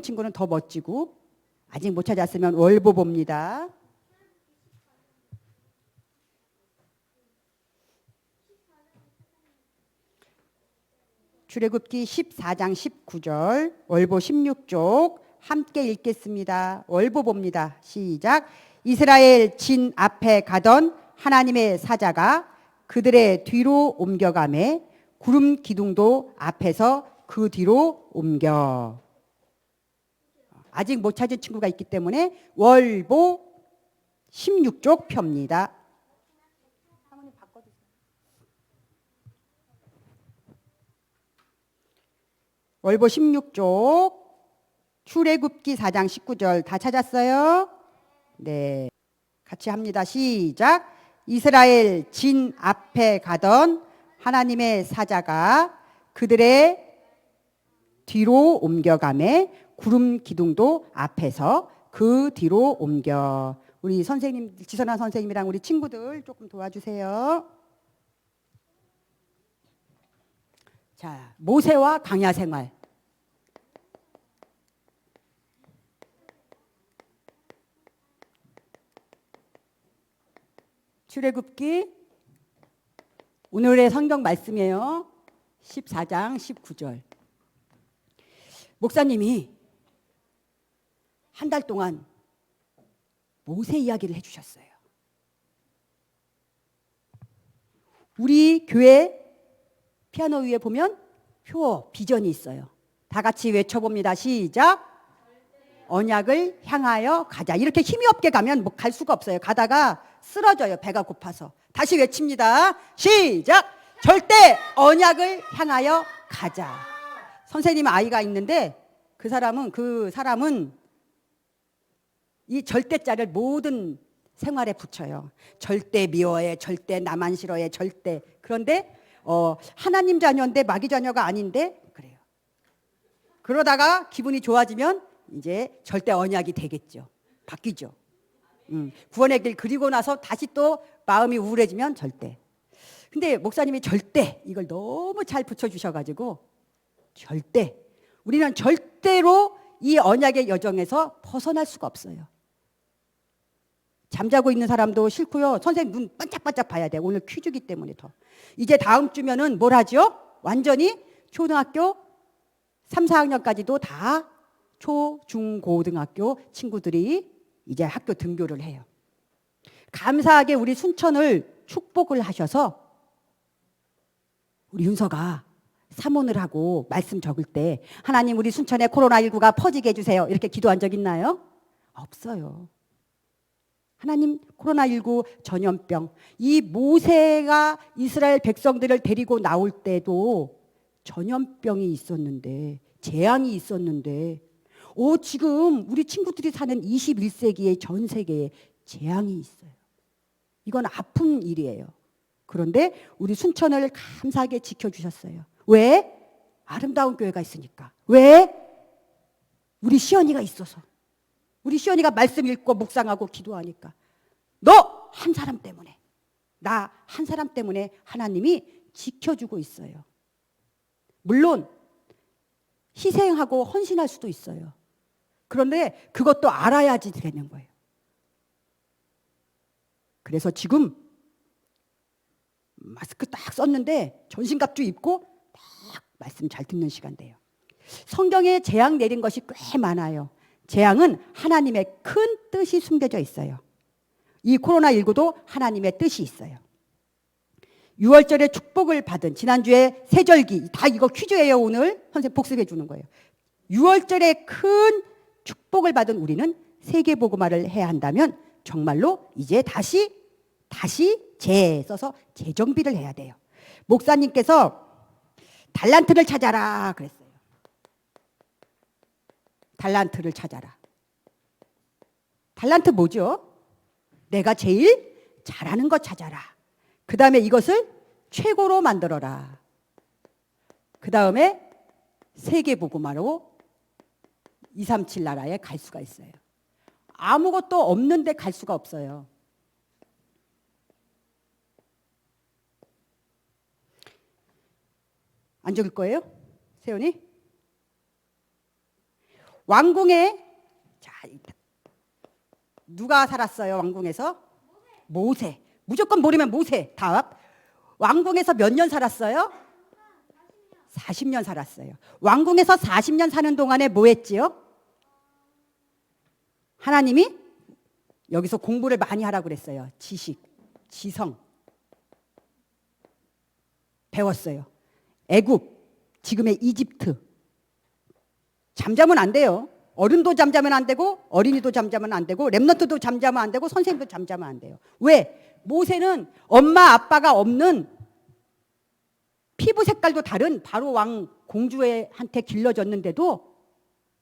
친구는 더 멋지고 아직 못 찾았으면 월보봅니다. 출애굽기 14장 19절 월보 16쪽 함께 읽겠습니다. 월보 봅니다. 시작. 이스라엘 진 앞에 가던 하나님의 사자가 그들의 뒤로 옮겨가매 구름 기둥도 앞에서 그 뒤로 옮겨. 아직 못 찾은 친구가 있기 때문에 월보 16쪽 펴입니다. 월보 16쪽 출애굽기 4장 19절 다 찾았어요? 네. 같이 합니다. 시작. 이스라엘 진 앞에 가던 하나님의 사자가 그들의 뒤로 옮겨가매 구름 기둥도 앞에서 그 뒤로 옮겨. 우리 선생님 지선아 선생님이랑 우리 친구들 조금 도와주세요. 자, 모세와 강야 생활. 출애굽기 오늘의 성경 말씀이에요. 14장 19절. 목사님이 한 달 동안 모세 이야기를 해주셨어요. 우리 교회 피아노 위에 보면 표 비전이 있어요. 다 같이 외쳐봅니다. 시작. 언약을 향하여 가자. 이렇게 힘이 없게 가면 뭐 갈 수가 없어요. 가다가 쓰러져요. 배가 고파서. 다시 외칩니다. 시작. 절대 언약을 향하여 가자. 선생님 아이가 있는데 그 사람은 그 사람은 이 절대자를 모든 생활에 붙여요. 절대 미워해, 절대 나만 싫어해, 절대. 그런데 어, 하나님 자녀인데 마귀 자녀가 아닌데 그래요. 그러다가 기분이 좋아지면 이제 절대 언약이 되겠죠. 바뀌죠. 음, 구원의 길 그리고 나서 다시 또 마음이 우울해지면 절대. 근데 목사님이 절대 이걸 너무 잘 붙여주셔가지고 절대 우리는 절대로 이 언약의 여정에서 벗어날 수가 없어요. 잠자고 있는 사람도 싫고요. 선생님 눈 반짝반짝 봐야 돼. 오늘 퀴즈기 때문에 더. 이제 다음 주면은 뭘 하죠? 완전히 초등학교 3, 4학년까지도 다 초, 중, 고등학교 친구들이 이제 학교 등교를 해요. 감사하게 우리 순천을 축복을 하셔서 우리 윤서가 사문을 하고 말씀 적을 때 하나님 우리 순천에 코로나19가 퍼지게 해주세요. 이렇게 기도한 적 있나요? 없어요. 하나님 코로나19 전염병 이 모세가 이스라엘 백성들을 데리고 나올 때도 전염병이 있었는데 재앙이 있었는데 오 지금 우리 친구들이 사는 21세기의 전 세계에 재앙이 있어요. 이건 아픈 일이에요. 그런데 우리 순천을 감사하게 지켜주셨어요. 왜? 아름다운 교회가 있으니까. 왜? 우리 시연이가 있어서. 우리 시연이가 말씀 읽고 묵상하고 기도하니까. 너 한 사람 때문에. 나 한 사람 때문에 하나님이 지켜주고 있어요. 물론 희생하고 헌신할 수도 있어요. 그런데 그것도 알아야지 되는 거예요. 그래서 지금 마스크 딱 썼는데 전신갑주 입고 딱 말씀 잘 듣는 시간 돼요. 성경에 재앙 내린 것이 꽤 많아요. 재앙은 하나님의 큰 뜻이 숨겨져 있어요. 이 코로나19도 하나님의 뜻이 있어요. 6월절에 축복을 받은 지난주에 세절기 다 이거 퀴즈예요 오늘 선생 복습해 주는 거예요. 6월절에 큰 축복을 받은 우리는 세계보고말을 해야 한다면 정말로 이제 다시 다시 재 써서 재정비를 해야 돼요. 목사님께서 달란트를 찾아라 그랬어요. 달란트를 찾아라. 달란트 뭐죠? 내가 제일 잘하는 것 찾아라. 그 다음에 이것을 최고로 만들어라. 그 다음에 세계보고마로 237 나라에 갈 수가 있어요. 아무것도 없는데 갈 수가 없어요. 안 적을 거예요? 세연이? 왕궁에 자 누가 살았어요 왕궁에서? 모세. 무조건 모르면 모세. 답. 왕궁에서 몇 년 살았어요? 40년 살았어요. 왕궁에서 40년 사는 동안에 뭐 했지요? 하나님이 여기서 공부를 많이 하라고 그랬어요. 지식, 지성. 배웠어요. 애굽, 지금의 이집트. 잠자면 안 돼요. 어른도 잠자면 안 되고 어린이도 잠자면 안 되고 랩런트도 잠자면 안 되고 선생님도 잠자면 안 돼요. 왜? 모세는 엄마 아빠가 없는 피부 색깔도 다른 바로 왕 공주한테 길러졌는데도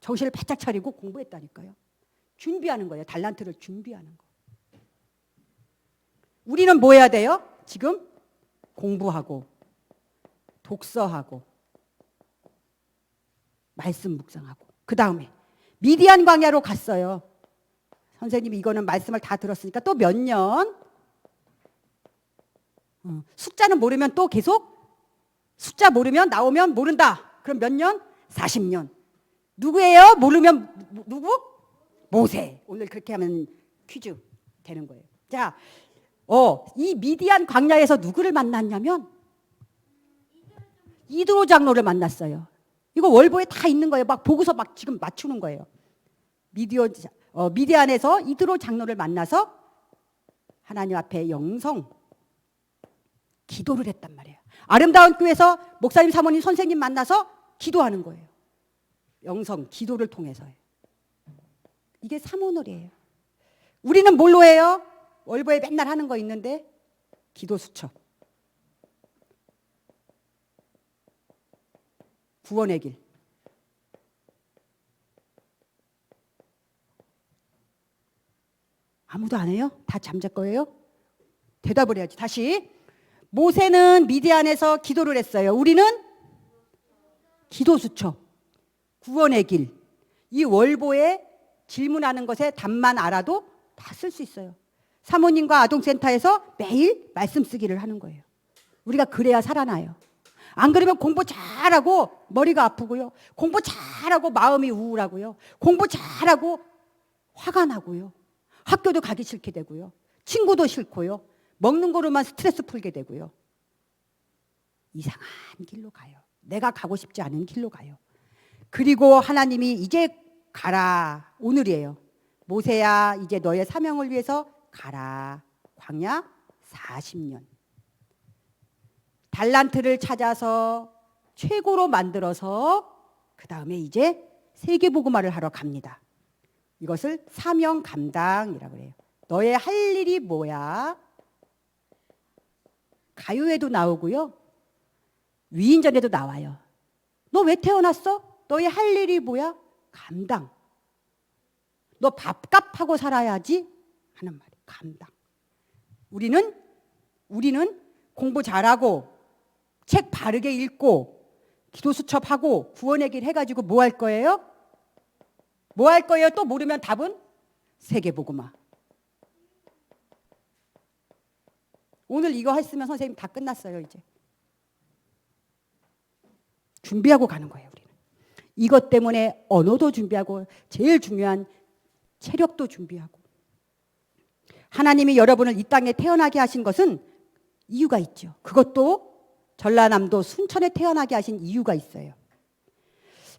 정신을 바짝 차리고 공부했다니까요. 준비하는 거예요. 달란트를 준비하는 거. 우리는 뭐 해야 돼요? 지금 공부하고 독서하고 말씀 묵상하고 그 다음에 미디안 광야로 갔어요. 선생님이 이거는 말씀을 다 들었으니까 또 몇 년? 어, 숫자는 모르면 또 계속 숫자 모르면 나오면 모른다. 그럼 몇 년? 40년. 누구예요? 모르면 누구? 모세. 오늘 그렇게 하면 퀴즈 되는 거예요. 자, 어, 이 미디안 광야에서 누구를 만났냐면 이드로 장로를 만났어요. 이거 월보에 다 있는 거예요. 막 보고서 막 지금 맞추는 거예요. 미디어 어, 미디안에서 이드로 장로를 만나서 하나님 앞에 영성 기도를 했단 말이에요. 아름다운 교회에서 목사님, 사모님, 선생님 만나서 기도하는 거예요. 영성 기도를 통해서요. 이게 사모놀이에요. 우리는 뭘로 해요? 월보에 맨날 하는 거 있는데 기도 수첩. 구원의 길. 아무도 안 해요? 다 잠잘 거예요? 대답을 해야지. 다시. 모세는 미디안에서 기도를 했어요. 우리는 기도 수첩. 구원의 길. 이 월보에 질문하는 것에 답만 알아도 다 쓸 수 있어요. 사모님과 아동센터에서 매일 말씀 쓰기를 하는 거예요. 우리가 그래야 살아나요. 안 그러면 공부 잘하고 머리가 아프고요. 공부 잘하고 마음이 우울하고요. 공부 잘하고 화가 나고요. 학교도 가기 싫게 되고요. 친구도 싫고요. 먹는 거로만 스트레스 풀게 되고요. 이상한 길로 가요. 내가 가고 싶지 않은 길로 가요. 그리고 하나님이 이제 가라. 오늘이에요. 모세야, 이제 너의 사명을 위해서 가라. 광야 40년. 달란트를 찾아서 최고로 만들어서 그 다음에 이제 세계보고마를 하러 갑니다. 이것을 사명 감당이라고 해요. 너의 할 일이 뭐야? 가요에도 나오고요. 위인전에도 나와요. 너 왜 태어났어? 너의 할 일이 뭐야? 감당. 너 밥값하고 살아야지 하는 말이 감당. 우리는 우리는 공부 잘하고 책 바르게 읽고 기도 수첩하고 구원의 길 해가지고 뭐 할 거예요? 뭐 할 거예요? 또 모르면 답은 세계보고마. 오늘 이거 했으면 선생님 다 끝났어요 이제. 준비하고 가는 거예요 우리는. 이것 때문에 언어도 준비하고 제일 중요한 체력도 준비하고. 하나님이 여러분을 이 땅에 태어나게 하신 것은 이유가 있죠. 그것도 전라남도 순천에 태어나게 하신 이유가 있어요.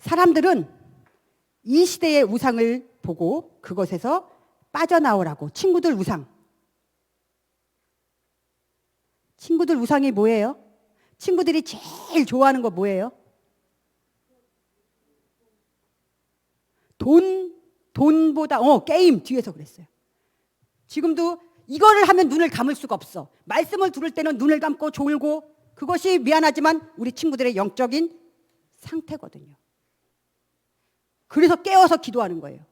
사람들은 이 시대의 우상을 보고 그것에서 빠져나오라고 친구들 우상. 친구들 우상이 뭐예요? 친구들이 제일 좋아하는 거 뭐예요? 돈, 돈보다, 어, 게임 뒤에서 그랬어요. 지금도 이거를 하면 눈을 감을 수가 없어. 말씀을 들을 때는 눈을 감고 졸고 그것이 미안하지만 우리 친구들의 영적인 상태거든요. 그래서 깨어서 기도하는 거예요.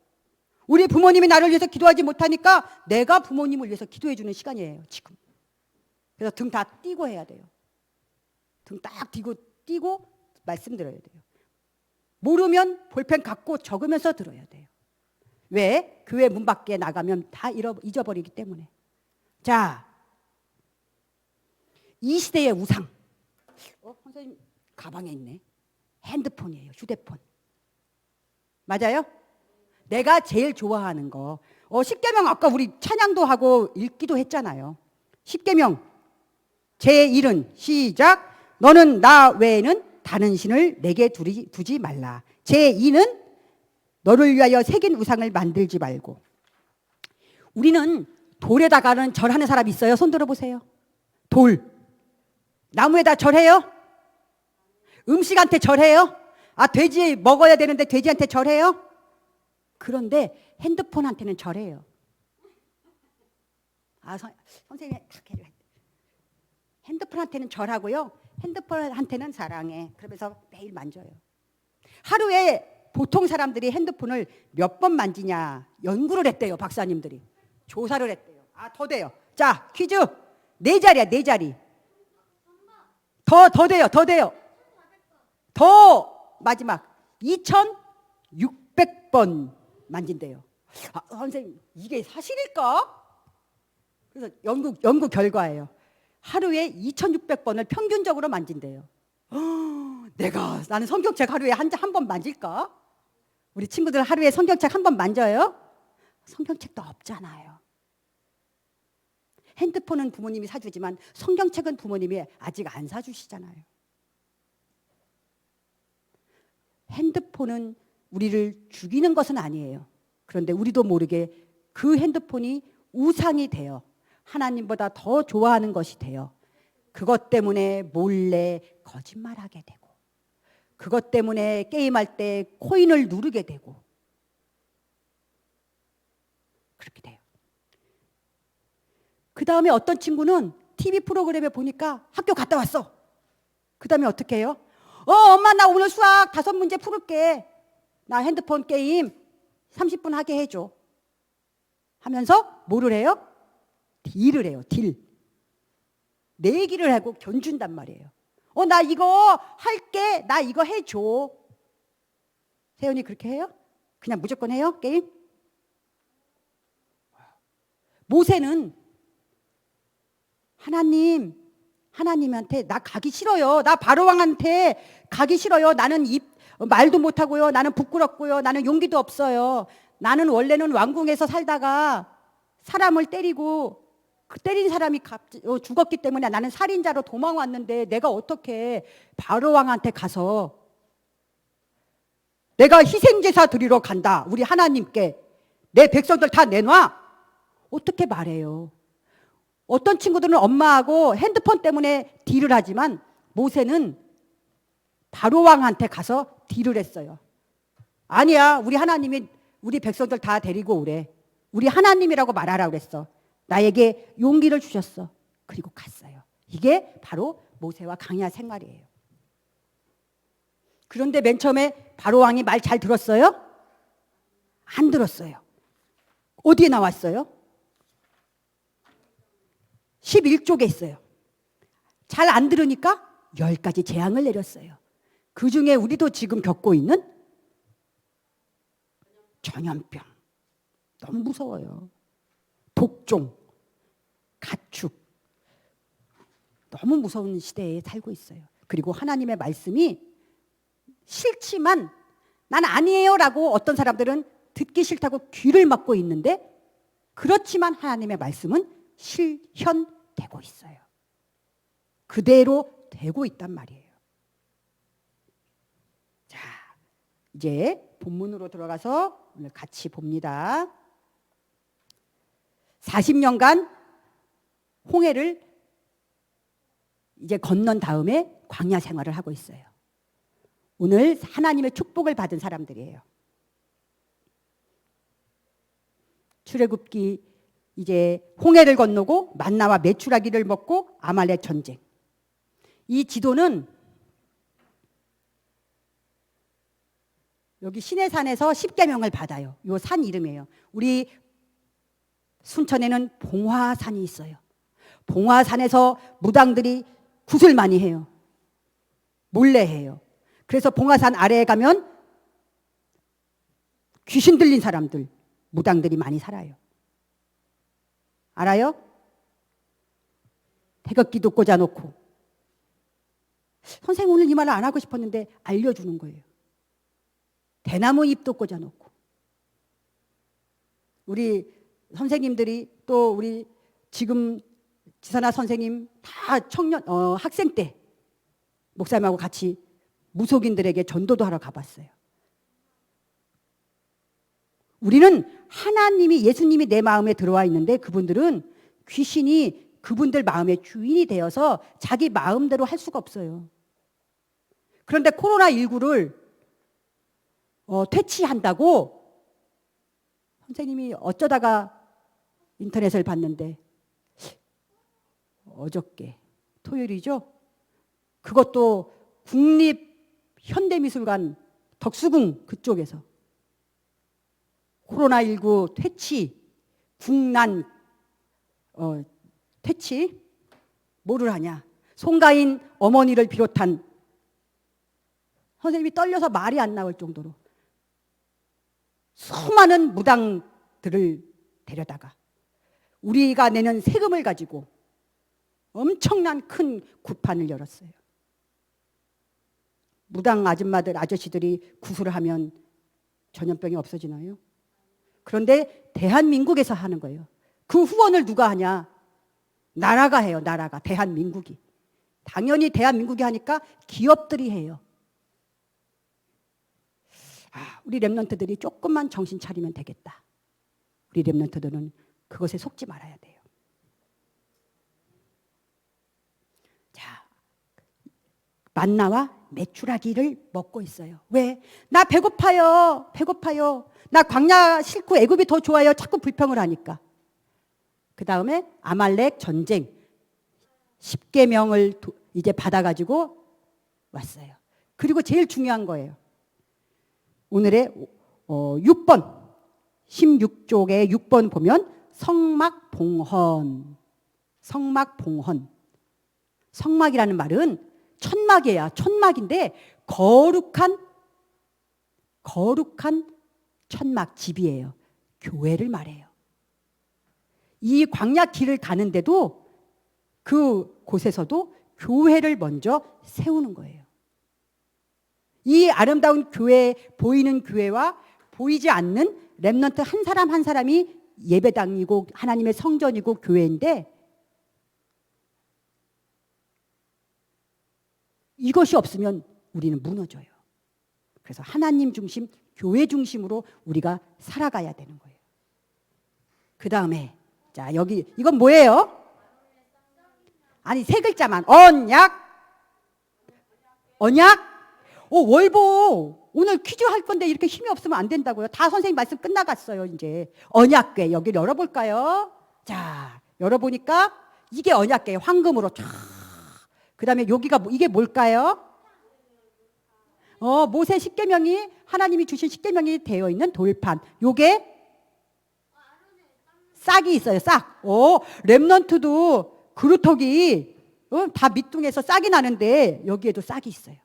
우리 부모님이 나를 위해서 기도하지 못하니까 내가 부모님을 위해서 기도해 주는 시간이에요, 지금. 그래서 등 다 띄고 해야 돼요. 등 딱 띄고 띄고 말씀 들어야 돼요. 모르면 볼펜 갖고 적으면서 들어야 돼요. 왜? 교회 문 밖에 나가면 다 잊어버리기 때문에. 자, 이 시대의 우상. 어, 선생님 가방에 있네. 핸드폰이에요. 휴대폰. 맞아요? 내가 제일 좋아하는 거. 어, 십계명 아까 우리 찬양도 하고 읽기도 했잖아요. 십계명 제 일은 시작. 너는 나 외에는 다른 신을 내게 두리, 두지 말라. 제 2는 너를 위하여 새긴 우상을 만들지 말고. 우리는 돌에다가는 절하는 사람 있어요? 손 들어보세요. 돌. 나무에다 절해요? 음식한테 절해요? 아, 돼지 먹어야 되는데 돼지한테 절해요? 그런데 핸드폰한테는 절해요. 아, 선, 선생님. 핸드폰한테는 절하고요. 핸드폰한테는 사랑해. 그러면서 매일 만져요. 하루에 보통 사람들이 핸드폰을 몇 번 만지냐 연구를 했대요. 박사님들이. 조사를 했대요. 아, 더 돼요. 자, 퀴즈. 네 자리야, 네 자리. 더, 더 돼요, 더 돼요. 더, 마지막. 2,600번 만진대요. 아, 선생님, 이게 사실일까? 그래서 연구, 연구 결과예요. 하루에 2,600번을 평균적으로 만진대요. 내가, 나는 성경책 하루에 한, 한 번 만질까? 우리 친구들 하루에 성경책 한 번 만져요? 성경책도 없잖아요. 핸드폰은 부모님이 사주지만 성경책은 부모님이 아직 안 사주시잖아요. 핸드폰은 우리를 죽이는 것은 아니에요. 그런데 우리도 모르게 그 핸드폰이 우상이 돼요. 하나님보다 더 좋아하는 것이 돼요. 그것 때문에 몰래 거짓말하게 되고, 그것 때문에 게임할 때 코인을 누르게 되고, 그렇게 돼요. 그 다음에 어떤 친구는 TV 프로그램에 보니까 학교 갔다 왔어. 그 다음에 어떻게 해요? 어, 엄마, 나 오늘 수학 다섯 문제 풀을게. 나 핸드폰 게임 30분 하게 해줘. 하면서 뭐를 해요? 딜을 해요, 딜. 내기를 하고 견준단 말이에요. 어, 나 이거 할게. 나 이거 해줘. 세연이 그렇게 해요? 그냥 무조건 해요? 게임? 모세는 하나님, 하나님한테 나 가기 싫어요. 나 바로왕한테 가기 싫어요. 나는 입, 말도 못하고요. 나는 부끄럽고요. 나는 용기도 없어요. 나는 원래는 왕궁에서 살다가 사람을 때리고 그 때린 사람이 어, 죽었기 때문에 나는 살인자로 도망왔는데 내가 어떻게 바로왕한테 가서 내가 희생제사 드리러 간다. 우리 하나님께 내 백성들 다 내놔. 어떻게 말해요? 어떤 친구들은 엄마하고 핸드폰 때문에 딜을 하지만 모세는 바로왕한테 가서 딜을 했어요. 아니야, 우리 하나님이 우리 백성들 다 데리고 오래. 우리 하나님이라고 말하라 그랬어. 나에게 용기를 주셨어. 그리고 갔어요. 이게 바로 모세와 강야 생활이에요. 그런데 맨 처음에 바로왕이 말 잘 들었어요? 안 들었어요. 어디에 나왔어요? 11쪽에 있어요. 잘 안 들으니까 10가지 재앙을 내렸어요. 그 중에 우리도 지금 겪고 있는 전염병. 너무 무서워요. 독종, 가축. 너무 무서운 시대에 살고 있어요. 그리고 하나님의 말씀이 싫지만 난 아니에요 라고 어떤 사람들은 듣기 싫다고 귀를 막고 있는데 그렇지만 하나님의 말씀은 실현 되고 있어요. 그대로 되고 있단 말이에요. 자, 이제 본문으로 들어가서 오늘 같이 봅니다. 40년간 홍해를 이제 건넌 다음에 광야 생활을 하고 있어요. 오늘 하나님의 축복을 받은 사람들이에요. 출애굽기 이제 홍해를 건너고 만나와 메추라기를 먹고 아말렉 전쟁. 이 지도는 여기 시내산에서 십계명을 받아요. 요 산 이름이에요. 우리 순천에는 봉화산이 있어요. 봉화산에서 무당들이 굿을 많이 해요. 몰래 해요. 그래서 봉화산 아래에 가면 귀신 들린 사람들, 무당들이 많이 살아요. 알아요? 태극기도 꽂아놓고. 선생님 오늘 이 말을 안 하고 싶었는데 알려주는 거예요. 대나무 잎도 꽂아놓고. 우리 선생님들이 또 우리 지금 지선아 선생님 다 청년 어, 학생 때 목사님하고 같이 무속인들에게 전도도 하러 가봤어요. 우리는 하나님이 예수님이 내 마음에 들어와 있는데 그분들은 귀신이 그분들 마음의 주인이 되어서 자기 마음대로 할 수가 없어요. 그런데 코로나19를 어, 퇴치한다고 선생님이 어쩌다가 인터넷을 봤는데 어저께 토요일이죠. 그것도 국립 현대미술관 덕수궁 그쪽에서 코로나19 퇴치 국난 어, 퇴치 뭐를 하냐 송가인 어머니를 비롯한 선생님이 떨려서 말이 안 나올 정도로 수많은 무당들을 데려다가 우리가 내는 세금을 가지고 엄청난 큰 구판을 열었어요. 무당 아줌마들 아저씨들이 구슬을 하면 전염병이 없어지나요? 그런데 대한민국에서 하는 거예요. 그 후원을 누가 하냐? 나라가 해요. 나라가 대한민국이. 당연히 대한민국이 하니까 기업들이 해요. 아, 우리 랩런트들이 조금만 정신 차리면 되겠다. 우리 랩런트들은 그것에 속지 말아야 돼요. 자, 만나와 메추라기를 먹고 있어요. 왜? 나 배고파요. 배고파요. 나 광야 싫고 애굽이 더 좋아요. 자꾸 불평을 하니까. 그 다음에 아말렉 전쟁 10계명을 이제 받아가지고 왔어요. 그리고 제일 중요한 거예요. 오늘의 어, 6번 16쪽의 6번 보면 성막 봉헌 성막 봉헌 성막이라는 말은 천막이야 천막인데 거룩한 거룩한 천막 집이에요. 교회를 말해요. 이 광야 길을 가는데도 그 곳에서도 교회를 먼저 세우는 거예요. 이 아름다운 교회 보이는 교회와 보이지 않는 렘넌트 한 사람 한 사람이 예배당이고 하나님의 성전이고 교회인데 이것이 없으면 우리는 무너져요. 그래서 하나님 중심, 교회 중심으로 우리가 살아가야 되는 거예요. 그 다음에 자 여기 이건 뭐예요? 아니 세 글자만 언약 언약 오 월보 오늘 퀴즈 할 건데 이렇게 힘이 없으면 안 된다고요. 다 선생님 말씀 끝나갔어요 이제 언약궤 여기 열어볼까요? 자 열어보니까 이게 언약궤 황금으로 쫙. 그 다음에 여기가 뭐- 이게 뭘까요? 어 모세 십계명이 하나님이 주신 십계명이 되어 있는 돌판. 요게 싹이 있어요. 싹. 어 렘넌트도 그루터기 어, 다 밑둥에서 싹이 나는데 여기에도 싹이 있어요.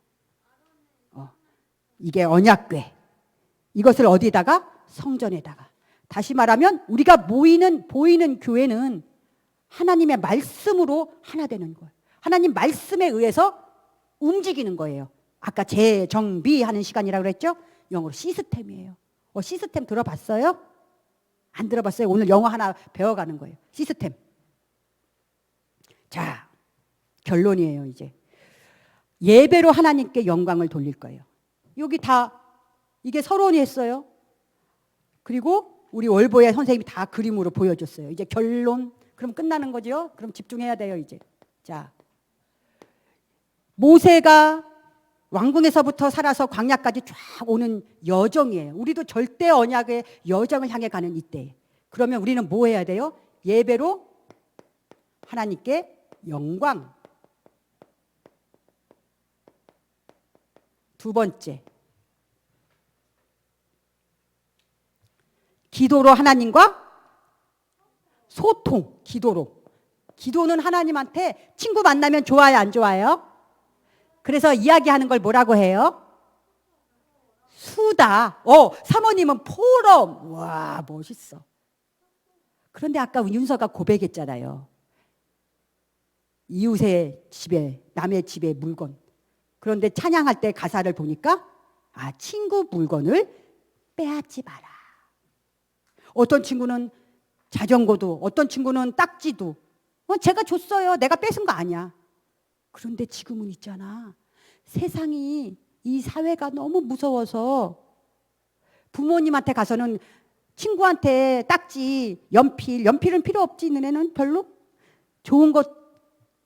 어, 이게 언약궤. 이것을 어디다가 성전에다가. 다시 말하면 우리가 모이는 보이는 교회는 하나님의 말씀으로 하나 되는 거예요. 하나님 말씀에 의해서 움직이는 거예요. 아까 재정비하는 시간이라고 그랬죠? 영어로 시스템이에요. 어, 시스템 들어봤어요? 안 들어봤어요? 오늘 영어 하나 배워가는 거예요. 시스템. 자, 결론이에요, 이제. 예배로 하나님께 영광을 돌릴 거예요. 여기 다 이게 서론이 했어요. 그리고 우리 월보의 선생님이 다 그림으로 보여줬어요. 이제 결론. 그럼 끝나는 거죠? 그럼 집중해야 돼요, 이제. 자. 모세가 왕궁에서부터 살아서 광야까지 쫙 오는 여정이에요. 우리도 절대 언약의 여정을 향해 가는 이때. 그러면 우리는 뭐 해야 돼요? 예배로 하나님께 영광. 두 번째. 기도로 하나님과 소통, 기도로. 기도는 하나님한테 친구 만나면 좋아요, 안 좋아요? 그래서 이야기하는 걸 뭐라고 해요? 수다. 어, 사모님은 포럼. 와, 멋있어. 그런데 아까 윤서가 고백했잖아요. 이웃의 집에, 남의 집에 물건. 그런데 찬양할 때 가사를 보니까, 아, 친구 물건을 빼앗지 마라. 어떤 친구는 자전거도, 어떤 친구는 딱지도. 어, 제가 줬어요. 내가 뺏은 거 아니야. 그런데 지금은 있잖아. 세상이 이 사회가 너무 무서워서 부모님한테 가서는 친구한테 딱지, 연필, 연필은 필요 없지, 너네는 별로? 좋은 것,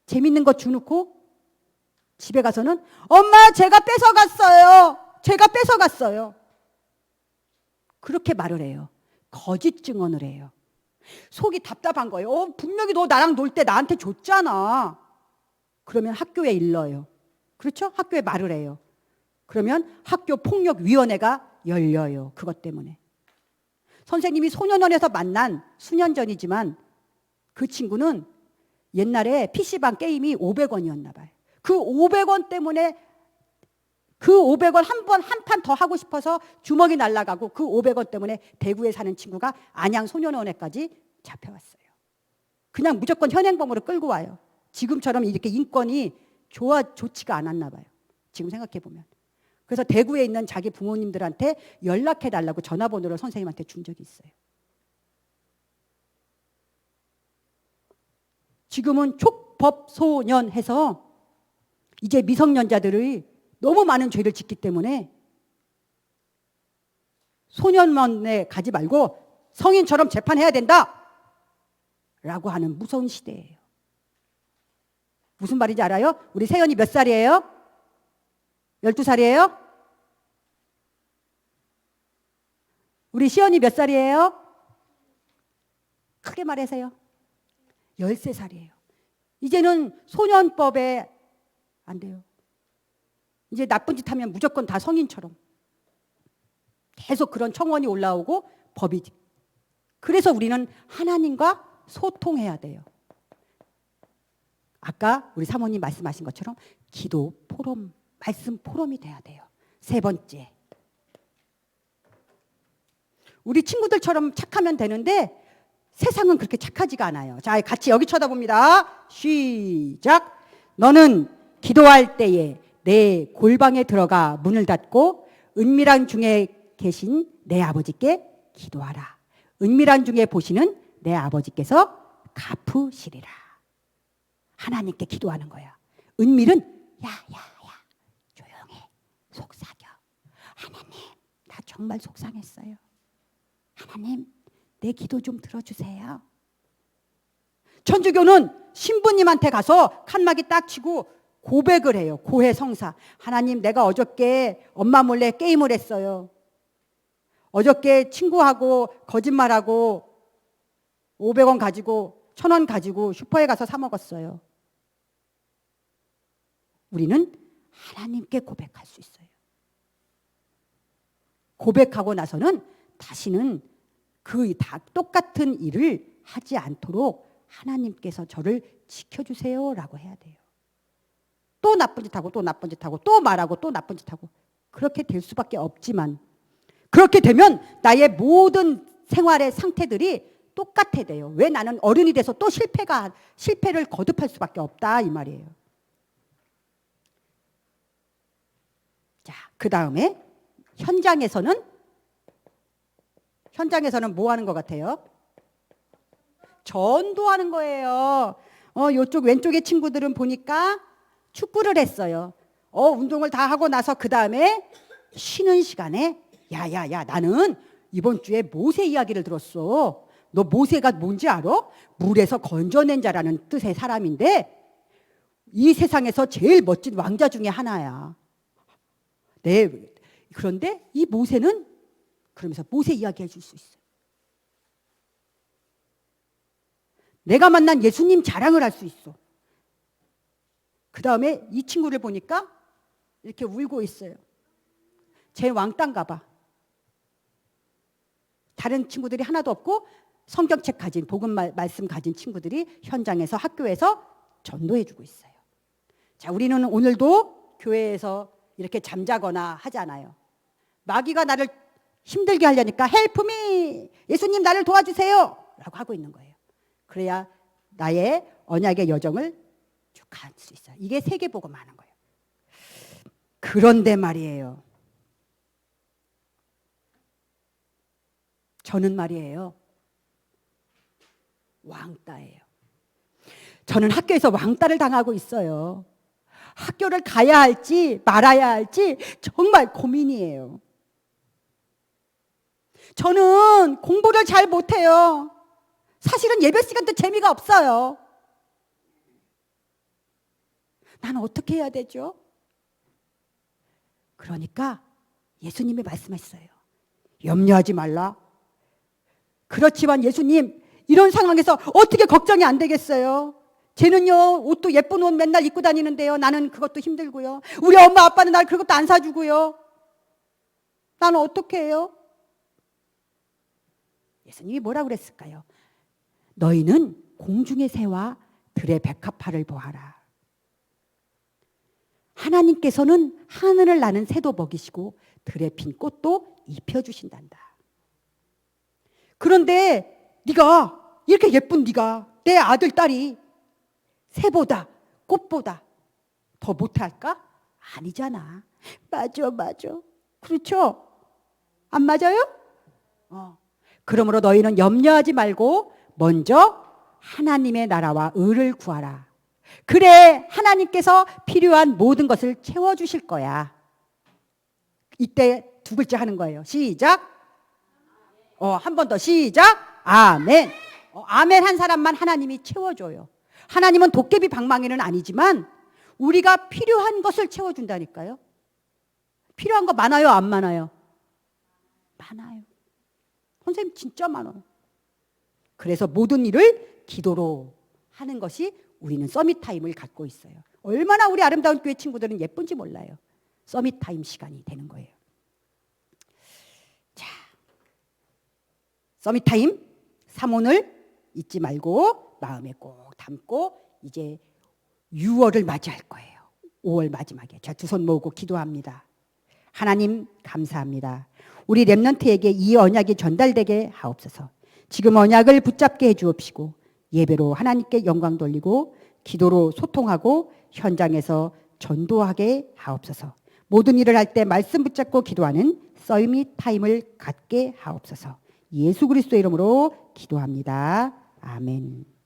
재밌는 것 주놓고 집에 가서는 엄마 제가 뺏어갔어요. 제가 뺏어갔어요. 그렇게 말을 해요. 거짓 증언을 해요. 속이 답답한 거예요. 어, 분명히 너 나랑 놀 때 나한테 줬잖아. 그러면 학교에 일러요. 그렇죠? 학교에 말을 해요. 그러면 학교 폭력 위원회가 열려요. 그것 때문에. 선생님이 소년원에서 만난 수년 전이지만 그 친구는 옛날에 PC방 게임이 500원이었나 봐요. 그 500원 때문에 그 500원 한 번 한 판 더 하고 싶어서 주먹이 날아가고 그 500원 때문에 대구에 사는 친구가 안양 소년원에까지 잡혀왔어요. 그냥 무조건 현행범으로 끌고 와요. 지금처럼 이렇게 인권이 좋아 좋지가 않았나 봐요. 지금 생각해 보면. 그래서 대구에 있는 자기 부모님들한테 연락해 달라고 전화번호를 선생님한테 준 적이 있어요. 지금은 촉법 소년 해서 이제 미성년자들이 너무 많은 죄를 짓기 때문에 소년원에 가지 말고 성인처럼 재판해야 된다. 라고 하는 무서운 시대예요. 무슨 말인지 알아요? 우리 세연이 몇 살이에요? 12살이에요? 우리 시연이 몇 살이에요? 크게 말하세요. 13살이에요. 이제는 소년법에 안 돼요. 이제 나쁜 짓 하면 무조건 다 성인처럼. 계속 그런 청원이 올라오고 법이. 그래서 우리는 하나님과 소통해야 돼요. 아까 우리 사모님 말씀하신 것처럼 기도 포럼, 말씀 포럼이 돼야 돼요. 세 번째. 우리 친구들처럼 착하면 되는데 세상은 그렇게 착하지가 않아요. 자, 같이 여기 쳐다봅니다. 시작. 너는 기도할 때에 내 골방에 들어가 문을 닫고 은밀한 중에 계신 내 아버지께 기도하라. 은밀한 중에 보시는 내 아버지께서 갚으시리라. 하나님께 기도하는 거야. 은밀은 야, 야, 야. 조용해. 속삭여. 하나님, 나 정말 속상했어요. 하나님, 내 기도 좀 들어주세요. 천주교는 신부님한테 가서 칸막이 딱 치고 고백을 해요. 고해 성사. 하나님, 내가 어저께 엄마 몰래 게임을 했어요. 어저께 친구하고 거짓말하고 500원 가지고 1000원 가지고 슈퍼에 가서 사 먹었어요. 우리는 하나님께 고백할 수 있어요. 고백하고 나서는 다시는 그 다 똑같은 일을 하지 않도록 하나님께서 저를 지켜주세요라고 해야 돼요. 또 나쁜 짓 하고 또 나쁜 짓 하고 또 말하고 또 나쁜 짓 하고 그렇게 될 수밖에 없지만 그렇게 되면 나의 모든 생활의 상태들이 똑같아 돼요. 왜 나는 어른이 돼서 또 실패가 실패를 거듭할 수밖에 없다 이 말이에요. 자, 그 다음에 현장에서는 현장에서는 뭐 하는 것 같아요? 전도하는 거예요. 어, 요쪽 왼쪽의 친구들은 보니까 축구를 했어요. 어, 운동을 다 하고 나서 그 다음에 쉬는 시간에 야야야 나는 이번 주에 모세 이야기를 들었어. 너 모세가 뭔지 알아? 물에서 건져낸 자라는 뜻의 사람인데 이 세상에서 제일 멋진 왕자 중에 하나야. 네. 그런데 이 모세는 그러면서 모세 이야기 해 줄 수 있어요. 내가 만난 예수님 자랑을 할 수 있어. 그 다음에 이 친구를 보니까 이렇게 울고 있어요. 제 왕따인가 봐. 다른 친구들이 하나도 없고 성경책 가진 복음 말씀 가진 친구들이 현장에서 학교에서 전도해 주고 있어요. 자, 우리는 오늘도 교회에서 이렇게 잠자거나 하잖아요. 마귀가 나를 힘들게 하려니까 헬프 미 예수님 나를 도와주세요 라고 하고 있는 거예요. 그래야 나의 언약의 여정을 쭉 갈 수 있어요. 이게 세계복음 하는 거예요. 그런데 말이에요. 저는 말이에요. 왕따예요. 저는 학교에서 왕따를 당하고 있어요. 학교를 가야 할지 말아야 할지 정말 고민이에요. 저는 공부를 잘 못해요. 사실은 예배 시간도 재미가 없어요. 나는 어떻게 해야 되죠? 그러니까 예수님이 말씀하셨어요. 염려하지 말라. 그렇지만 예수님, 이런 상황에서 어떻게 걱정이 안 되겠어요? 쟤는요, 옷도 예쁜 옷 맨날 입고 다니는데요. 나는 그것도 힘들고요. 우리 엄마 아빠는 날 그것도 안 사주고요. 나는 어떻게 해요? 예수님이 뭐라 그랬을까요? 너희는 공중의 새와 들의 백합화를 보아라. 하나님께서는 하늘을 나는 새도 먹이시고 들에 핀 꽃도 입혀주신단다. 그런데 네가 이렇게 예쁜 네가 내 아들 딸이 새보다 꽃보다 더 못할까? 아니잖아. 맞아, 맞아. 그렇죠? 안 맞아요? 어. 그러므로 너희는 염려하지 말고 먼저 하나님의 나라와 의를 구하라. 그래 하나님께서 필요한 모든 것을 채워 주실 거야. 이때 두 글자 하는 거예요. 시작. 어, 한 번 더 시작. 아멘. 어, 아멘 한 사람만 하나님이 채워 줘요. 하나님은 도깨비 방망이는 아니지만 우리가 필요한 것을 채워 준다니까요. 필요한 거 많아요, 안 많아요? 많아요. 선생님 진짜 많아요. 그래서 모든 일을 기도로 하는 것이 우리는 서밋 타임을 갖고 있어요. 얼마나 우리 아름다운 교회 친구들은 예쁜지 몰라요. 서밋 타임 시간이 되는 거예요. 자, 서밋 타임 3원을 잊지 말고 마음에 꼭 담고 이제 6월을 맞이할 거예요. 5월 마지막에 자 두 손 모으고 기도합니다. 하나님 감사합니다. 우리 렘넌트에게 이 언약이 전달되게 하옵소서. 지금 언약을 붙잡게 해 주옵시고 예배로 하나님께 영광 돌리고 기도로 소통하고 현장에서 전도하게 하옵소서. 모든 일을 할 때 말씀 붙잡고 기도하는 썰미 타임을 갖게 하옵소서. 예수 그리스도 이름으로 기도합니다. 아멘.